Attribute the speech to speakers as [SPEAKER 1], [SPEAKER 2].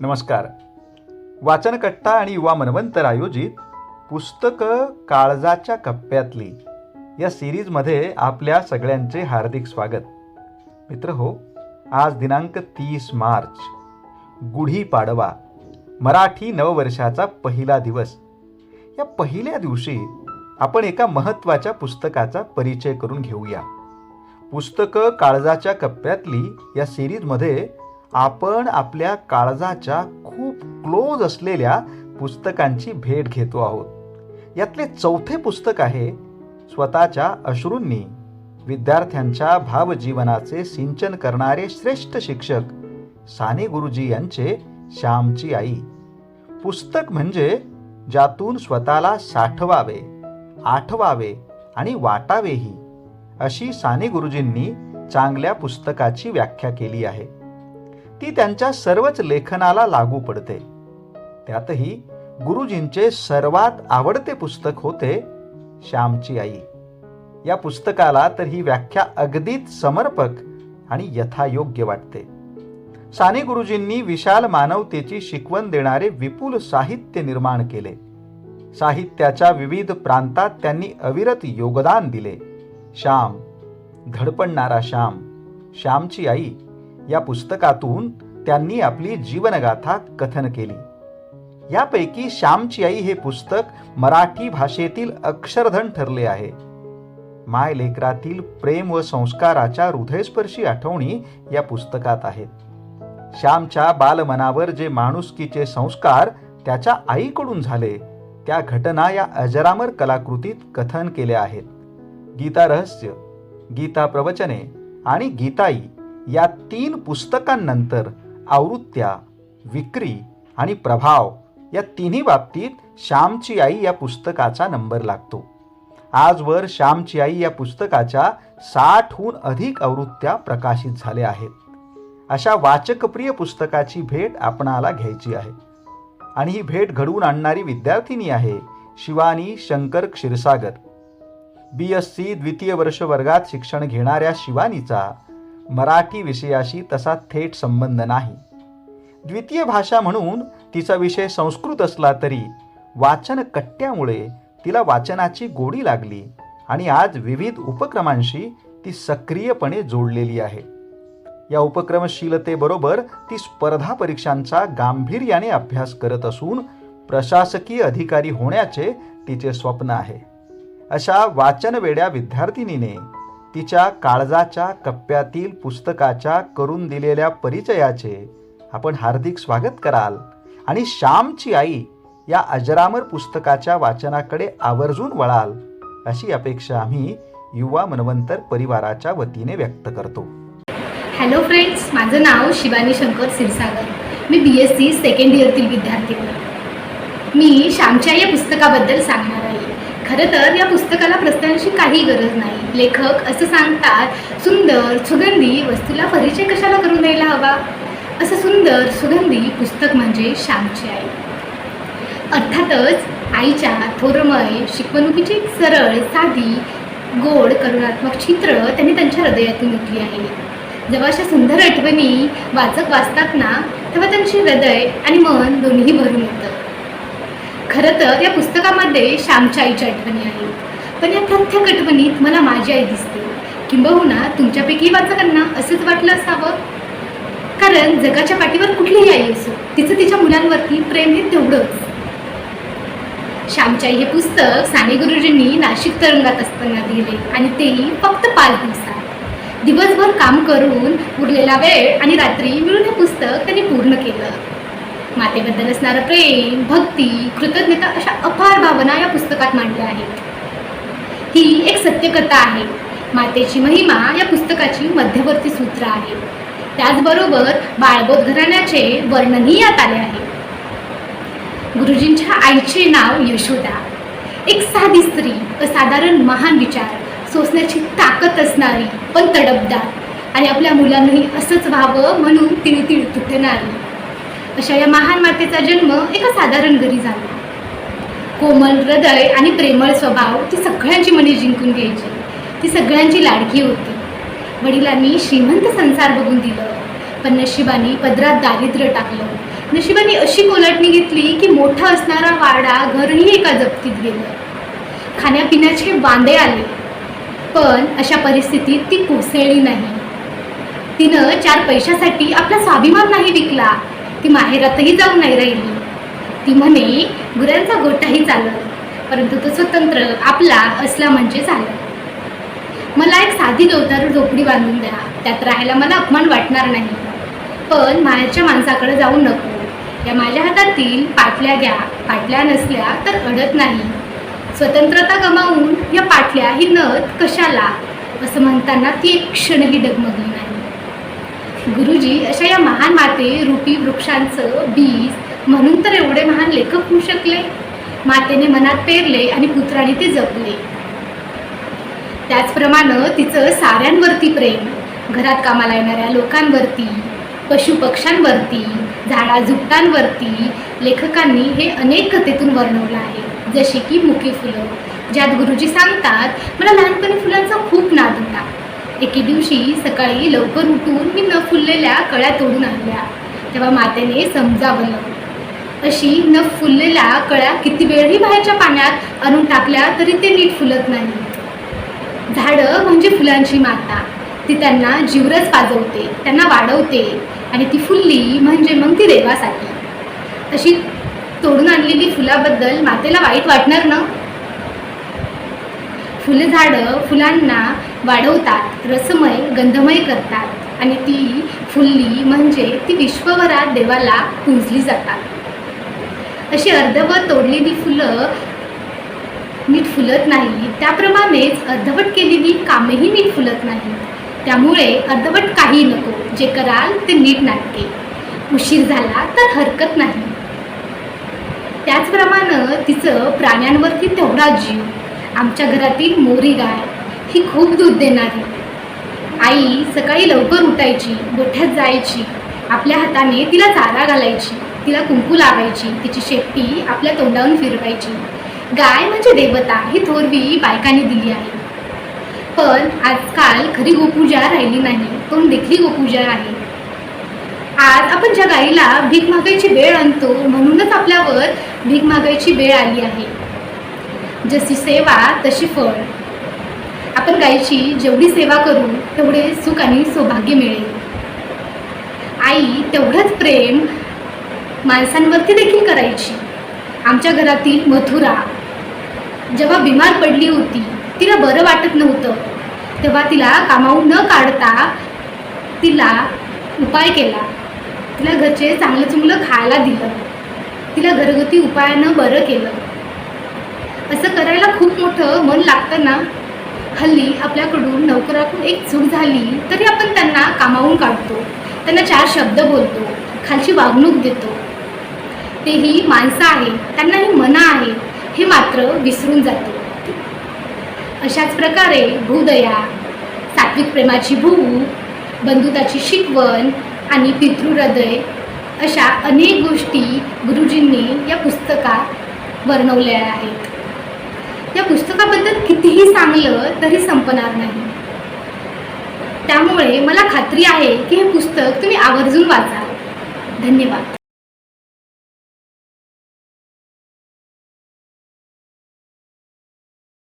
[SPEAKER 1] नमस्कार. वाचनकट्टा आणि युवा मनवंतर आयोजित पुस्तकं काळजाच्या कप्प्यातली या सिरीजमध्ये आपल्या सगळ्यांचे हार्दिक स्वागत. मित्र हो आज दिनांक तीस मार्च. गुढी पाडवा मराठी नववर्षाचा पहिला दिवस. या पहिल्या दिवशी आपण एका महत्त्वाच्या पुस्तकाचा परिचय करून घेऊया. पुस्तकं काळजाच्या कप्प्यातली या सिरीजमध्ये आपण आपल्या काळजाच्या खूप क्लोज असलेल्या पुस्तकांची भेट घेतो आहोत. यातले चौथे पुस्तक आहे स्वतःच्या अश्रूंनी विद्यार्थ्यांच्या भावजीवनाचे सिंचन करणारे श्रेष्ठ शिक्षक साने गुरुजी यांचे श्यामची आई. पुस्तक म्हणजे ज्यातून स्वतःला साठवावे आठवावे आणि वाटावेही अशी साने गुरुजींनी चांगल्या पुस्तकाची व्याख्या केली आहे. ती त्यांच्या सर्वच लेखनाला लागू पडते. त्यातही गुरुजींचे सर्वात आवडते पुस्तक होते श्यामची आई. या पुस्तकाला तर ही व्याख्या अगदीच समर्पक आणि यथायोग्य वाटते. साने गुरुजींनी विशाल मानवतेची शिकवण देणारे विपुल साहित्य निर्माण केले. साहित्याच्या विविध प्रांतात त्यांनी अविरत योगदान दिले. श्याम धडपडणारा श्याम श्यामची आई या पुस्तकातून त्यांनी आपली जीवनगाथा कथन केली. यापैकी श्यामची आई हे पुस्तक मराठी भाषेतील अक्षरधन ठरले आहे. माय लेकरातील प्रेम व संस्काराच्या हृदयस्पर्शी आठवणी या पुस्तकात आहेत. श्यामच्या बालमनावर जे माणुसकीचे संस्कार त्याच्या आईकडून झाले त्या घटना या अजरामर कलाकृतीत कथन केल्या आहेत. गीता रहस्य गीता प्रवचने आणि गीताई या तीन पुस्तकांनंतर आवृत्त्या विक्री आणि प्रभाव या तिन्ही बाबतीत श्यामची आई या पुस्तकाचा नंबर लागतो. आजवर श्यामची आई या पुस्तकाच्या साठहून अधिक आवृत्त्या प्रकाशित झाल्या आहेत. अशा वाचकप्रिय पुस्तकाची भेट आपणाला घ्यायची आहे. आणि ही भेट घडवून आणणारी विद्यार्थिनी आहे Shivani Shankar Kshirsagar. B S C द्वितीय वर्ष वर्गात शिक्षण घेणाऱ्या शिवानीचा मराठी विषयाशी तसा थेट संबंध नाही. द्वितीय भाषा म्हणून तिचा विषय संस्कृत असला तरी वाचन कट्ट्यामुळे तिला वाचनाची गोडी लागली आणि आज विविध उपक्रमांशी ती सक्रियपणे जोडलेली आहे. या उपक्रमशीलतेबरोबर ती स्पर्धा परीक्षांचा गांभीर्याने अभ्यास करत असून प्रशासकीय अधिकारी होण्याचे तिचे स्वप्न आहे. अशा वाचनवेड्या विद्यार्थिनीने तिच्या काळजाच्या कप्प्यातील पुस्तकाच्या करून दिलेल्या परिचयाचे आपण हार्दिक स्वागत कराल. आणि श्यामची आई या अजरामर पुस्तकाच्या वाचनाकडे आवर्जून वळाल अशी अपेक्षा आम्ही युवा मनवंतर परिवाराच्या वतीने व्यक्त करतो.
[SPEAKER 2] हॅलो फ्रेंड्स माझं नाव शिवानी शंकर क्षीरसागर मी बी एस सी सेकंड इयरतील विद्यार्थी. मी श्यामच्या या पुस्तकाबद्दल सांगणार खरं तर या पुस्तकाला प्रस्तावांची काही गरज नाही. लेखक असं सांगतात सुंदर सुगंधी वस्तूला परिचय कशाला करून द्यायला हवा? असं सुंदर सुगंधी पुस्तक म्हणजे श्यामची आई. अर्थातच आईच्या थोरमय शिकवणुकीची एक सरळ साधी गोड करुणात्मक चित्र त्यांनी त्यांच्या हृदयातून उठली आहे. जेव्हा अशा सुंदर आठवणी वाचक वाचतात ना तेव्हा त्यांचे हृदय आणि मन दोन्ही भरून येतं. खरं तर या पुस्तकामध्ये श्यामच्या आईच्या आठवणी आहेत. पण या प्रत्येक आठवणीत मला माझी आई दिसते. किंबहुना तुमच्यापैकी वाचकांना असंच वाटलं असावं? कारण जगाच्या पाठीवर कुठलीही आई असो तिचं तिच्या मुलांवरती प्रेम हे तेवढंच. श्यामच्या आई हे पुस्तक साने गुरुजींनी नाशिक तरंगात असताना लिहिले आणि तेही फक्त पाच दिवसात. दिवसभर काम करून उरलेला वेळ आणि रात्री मिळून हे पुस्तक त्यांनी पूर्ण केलं. मातेबद्दल असणारं प्रेम भक्ती कृतज्ञता अशा अपार भावना या पुस्तकात मांडल्या आहेत. ही एक सत्यकथा आहे. मातेची महिमा या पुस्तकाची मध्यवर्ती सूत्र आहे. त्याचबरोबर बाळबोध घराण्याचे वर्णनही यात आले आहे. गुरुजींच्या आईचे नाव यशोदा. एक साधी स्त्री असाधारण महान विचार सोसण्याची ताकद असणारी पण तडबदार आणि आपल्या मुलांनाही असंच व्हावं म्हणून तिने ती तुटणारी अशा या महान मातेचा जन्म एका साधारण घरी झाला. कोमल हृदय आणि प्रेमळ स्वभाव ती सगळ्यांची मने जिंकून घ्यायची. ती सगळ्यांची लाडकी होती. वडिलांनी श्रीमंत संसार बघून दिलं. पण नशिबाने पदरात दारिद्र्य टाकलं. नशिबाने अशी कोलटणी घेतली की मोठा असणारा वाडा घरही एका जप्तीत गेलं. खाण्यापिण्याचे वांदे आले. पण अशा परिस्थितीत ती कोसळली नाही. तिनं चार पैशासाठी आपला स्वाभिमान नाही विकला. ती माहेरातही जाऊन नाही राहिली. ती म्हणे गुरांचा गोटाही चालत परंतु तो स्वतंत्र आपला असला म्हणजे चालत मला एक साधी गवतारू झोपडी बांधून द्या त्यात राहायला मला अपमान वाटणार नाही. पण मायाच्या माणसाकडे जाऊ नको. या माझ्या हातातील पाटल्या घ्या पाटल्या नसल्या तर अडत नाही. स्वतंत्रता गमावून या पाटल्या ही नथ कशाला? असं म्हणताना ती एक क्षणही डगमगली. गुरुजी अशा या महान माते रूपी वृक्षांचं बीज म्हणून तर एवढे महान लेखक होऊ शकले. मातेने मनात पेरले आणि पुत्राने ते जपले. त्याचप्रमाणे तिचं साऱ्यांवरती प्रेम घरात कामाला येणाऱ्या लोकांवरती पशुपक्ष्यांवरती झाडाझुपटांवरती लेखकांनी हे अनेक कथेतून वर्णवलं आहे. जसे की मुकी फुलं ज्यात गुरुजी सांगतात मला लहानपणी फुलांचा खूप नाद होता. एके दिवशी सकाळी लवकर उठून मी न फुललेल्या कळ्या तोडून आणल्या. तेव्हा मातेने समजावलं. अशी न फुललेल्या कळ्या किती वेळही बाहेरच्या पाण्यात आणून टाकल्या तरी ते नीट फुलत नाही. झाडं म्हणजे फुलांची माता. ती त्यांना जीवरच पाजवते त्यांना वाढवते आणि ती फुलली म्हणजे मग ती देवासाठी. तशी तोडून आणलेली फुलाबद्दल मातेला वाईट वाटणार ना? फुलझाडं फुलांना वाढवतात रसमय गंधमय करतात आणि ती फुल्ली म्हणजे ती विश्वभरात देवाला पुंजली जातात. अशी अर्धवट तोडलेली फुलं नीट फुलत नाही त्याप्रमाणेच अर्धवट केलेली कामेही नीट फुलत नाही त्यामुळे अर्धवट काही नको. जे कराल ते नीट नाटके. उशीर झाला तर हरकत नाही. त्याचप्रमाणे तिचं प्राण्यांवरती तेवढा जीव. आमच्या घरातील मोरी गाय ही खूप दूध देणारी आई सकाळी लवकर उठायची गोठ्यात जायची आपल्या हाताने तिला चारा घालायची तिला कुंकू लावायची तिची शेपटी आपल्या तोंडावरून फिरवायची. गाय म्हणजे देवता ही थोरवी बायकांनी दिली आहे. पण आजकाल खरी गोपूजा राहिली नाही पण देखली गोपूजा आहे. आज आपण ज्या गाईला भीक मागायची वेळ आणतो म्हणूनच आपल्यावर भीक मागायची वेळ आली आहे. जशी सेवा तशी फळ. आपण गायीची जेवढी सेवा करू तेवढे सुख आणि सौभाग्य मिळेल. आई तेवढंच प्रेम माणसांवरती देखील करायची. आमच्या घरातील मथुरा जेव्हा बिमार पडली होती तिला बरं वाटत नव्हतं. तेव्हा तिला कामावून न काढता तिला उपाय केला. तिला घरचे चांगलं चुंगलं खायला दिलं. तिला घरगुती उपायानं बरं केलं. असं करायला खूप मोठं मन लागतं ना? हल्ली आपल्याकडून नोकराकडून एक चूक झाली तरी आपण त्यांना कामावून काढतो. त्यांना चार शब्द बोलतो खालची वागणूक देतो. तेही माणसं आहे त्यांना ही मना आहे हे मात्र विसरून जातो. अशाच प्रकारे भूदया सात्विक प्रेमाची भू बंधुताची शिकवण आणि पितृहृदय अशा अनेक गोष्टी गुरुजींनी या पुस्तकात वर्णवल्या आहेत. या पुस्तकाबद्दल कितीही सांगलं तरी संपणार नाही. त्यामुळे मला खात्री आहे की हे पुस्तक तुम्ही आवर्जून वाचाल धन्यवाद.